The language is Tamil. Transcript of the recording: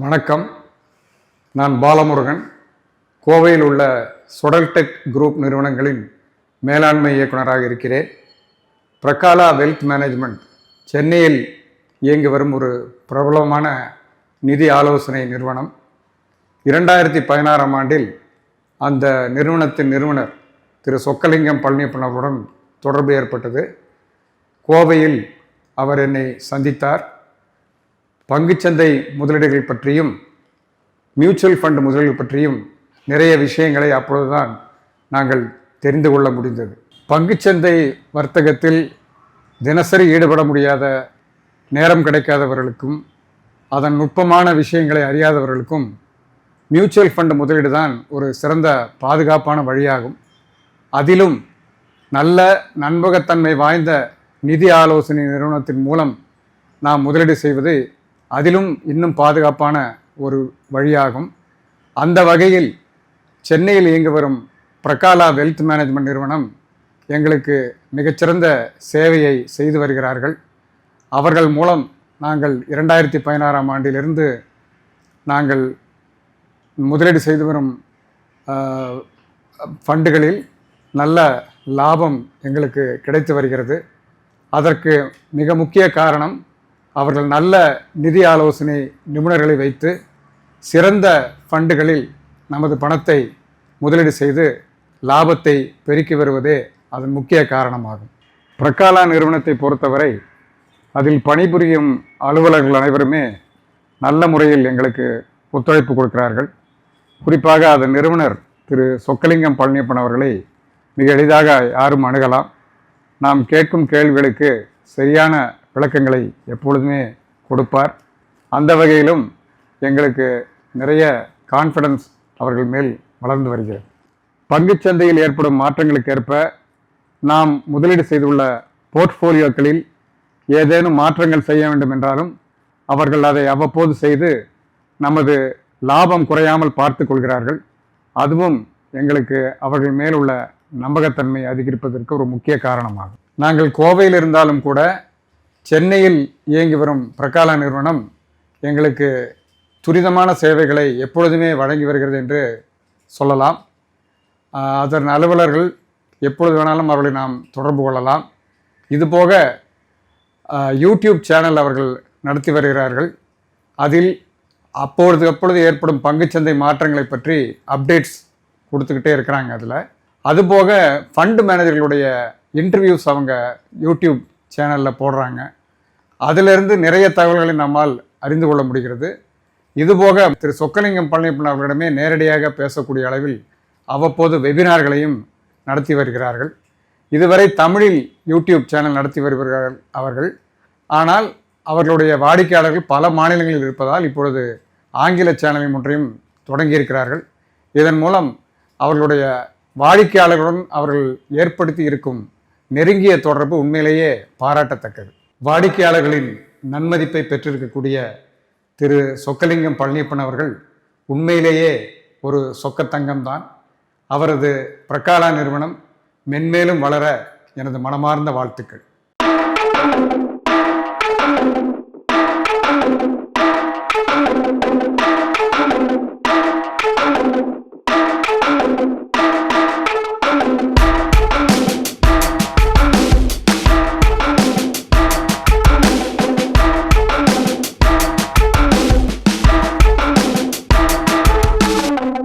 வணக்கம். நான் பாலமுருகன். கோவையில் உள்ள சொடல்டெக் குரூப் நிறுவனங்களின் மேலாண்மை இயக்குனராக இருக்கிறேன். பிரகாலா வெல்த் மேனேஜ்மெண்ட் சென்னையில் இயங்கி வரும் ஒரு பிரபலமான நிதி ஆலோசனை நிறுவனம். இரண்டாயிரத்தி பதினாறாம் ஆண்டில் அந்த நிறுவனத்தின் நிறுவனர் திரு சொக்கலிங்கம் பழனியப்பன் அவருடன் தொடர்பு ஏற்பட்டது. கோவையில் அவர் என்னை சந்தித்தார். பங்குச்சந்தை முதலீடுகள் பற்றியும் மியூச்சுவல் ஃபண்ட் முதலீடுகள் பற்றியும் நிறைய விஷயங்களை அப்பொழுதுதான் நாங்கள் தெரிந்து கொள்ள முடிந்தது. பங்குச்சந்தை வர்த்தகத்தில் தினசரி ஈடுபட முடியாத நேரம் கிடைக்காதவர்களுக்கும் அதன் நுட்பமான விஷயங்களை அறியாதவர்களுக்கும் மியூச்சுவல் ஃபண்ட் முதலீடு தான் ஒரு சிறந்த பாதுகாப்பான வழியாகும். அதிலும் நல்ல நண்பகத்தன்மை வாய்ந்த நிதி ஆலோசனை நிறுவனத்தின் மூலம் நாம் முதலீடு செய்வது அதிலும் இன்னும் பாதுகாப்பான ஒரு வழியாகும். அந்த வகையில் சென்னையில் இயங்கி வரும் பிரகாலா வெல்த் மேனேஜ்மெண்ட் நிறுவனம் எங்களுக்கு மிகச்சிறந்த சேவையை செய்து வருகிறார்கள். அவர்கள் மூலம் நாங்கள் இரண்டாயிரத்தி பதினாறாம் ஆண்டிலிருந்து நாங்கள் முதலீடு செய்து வரும் ஃபண்டுகளில் நல்ல லாபம் எங்களுக்கு கிடைத்து வருகிறது. அதற்கு மிக முக்கிய காரணம் அவர்கள் நல்ல நிதி ஆலோசனை நிபுணர்களை வைத்து சிறந்த ஃபண்டுகளில் நமது பணத்தை முதலீடு செய்து லாபத்தை பெருக்கி வருவதே அதன் முக்கிய காரணமாகும். பிரகாலா நிறுவனத்தை பொறுத்தவரை அதில் பணிபுரியும் அலுவலர்கள் அனைவருமே நல்ல முறையில் எங்களுக்கு ஒத்துழைப்பு கொடுக்கிறார்கள். குறிப்பாக அதன் நிறுவனர் திரு சொக்கலிங்கம் பழனியப்பன் அவர்களை மிக எளிதாக யாரும் அணுகலாம். நாம் கேட்கும் கேள்விகளுக்கு சரியான விளக்கங்களை எப்பொழுதுமே கொடுப்பார். அந்த வகையிலும் எங்களுக்கு நிறைய கான்ஃபிடன்ஸ் அவர்கள் மேல் வளர்ந்து வருகிறது. பங்குச் சந்தையில் ஏற்படும் மாற்றங்களுக்கு ஏற்ப நாம் முதலீடு செய்துள்ள போர்ட்ஃபோலியோக்களில் ஏதேனும் மாற்றங்கள் செய்ய வேண்டும் என்றாலும் அவர்கள் அதை அவ்வப்போது செய்து நமது லாபம் குறையாமல் பார்த்து கொள்கிறார்கள். அதுவும் எங்களுக்கு அவர்கள் மேல் உள்ள நம்பகத்தன்மை அதிகரிப்பதற்கு ஒரு முக்கிய காரணமாகும். நாங்கள் கோவையில் இருந்தாலும் கூட சென்னையில் இயங்கி வரும் பிரகாலா நிறுவனம் எங்களுக்கு துரிதமான சேவைகளை எப்பொழுதுமே வழங்கி வருகிறது என்று சொல்லலாம். அதன் அலுவலர்கள் எப்பொழுது வேணாலும் அவர்களை நாம் தொடர்பு கொள்ளலாம். இதுபோக யூடியூப் சேனல் அவர்கள் நடத்தி வருகிறார்கள். அதில் அப்பொழுது அப்பொழுது ஏற்படும் பங்குச்சந்தை மாற்றங்களை பற்றி அப்டேட்ஸ் கொடுத்துக்கிட்டே இருக்கிறாங்க அதில். அதுபோக ஃபண்டு மேனேஜர்களுடைய இன்டர்வியூஸ் அவங்க யூடியூப் சேனலில் போடுறாங்க. அதிலிருந்து நிறைய தகவல்களை நம்மால் அறிந்து கொள்ள முடிகிறது. இதுபோக திரு சொக்கலிங்கம் பழனியப்பன் அவர்களிடமே நேரடியாக பேசக்கூடிய அளவில் அவ்வப்போது வெபினார்களையும் நடத்தி வருகிறார்கள். இதுவரை தமிழில் யூடியூப் சேனல் நடத்தி வருகிறார்கள் அவர்கள். ஆனால் அவர்களுடைய வாடிக்கையாளர்கள் பல மாநிலங்களில் இருப்பதால் இப்பொழுது ஆங்கில சேனலின் ஒன்றையும் தொடங்கியிருக்கிறார்கள் இதன் மூலம் அவர்களுடைய வாடிக்கையாளர்களுடன் அவர்கள் ஏற்படுத்தி இருக்கும் நெருங்கிய தொடர்பு உண்மையிலேயே பாராட்டத்தக்கது. வாடிக்கையாளர்களின் நன்மதிப்பை பெற்றிருக்கக்கூடிய திரு சொக்கலிங்கம் பழனியப்பன் அவர்கள் உண்மையிலேயே ஒரு சொக்கத்தங்கம்தான் அவரது பிரகாலா நிறுவனம் மென்மேலும் வளர எனது மனமார்ந்த வாழ்த்துக்கள்.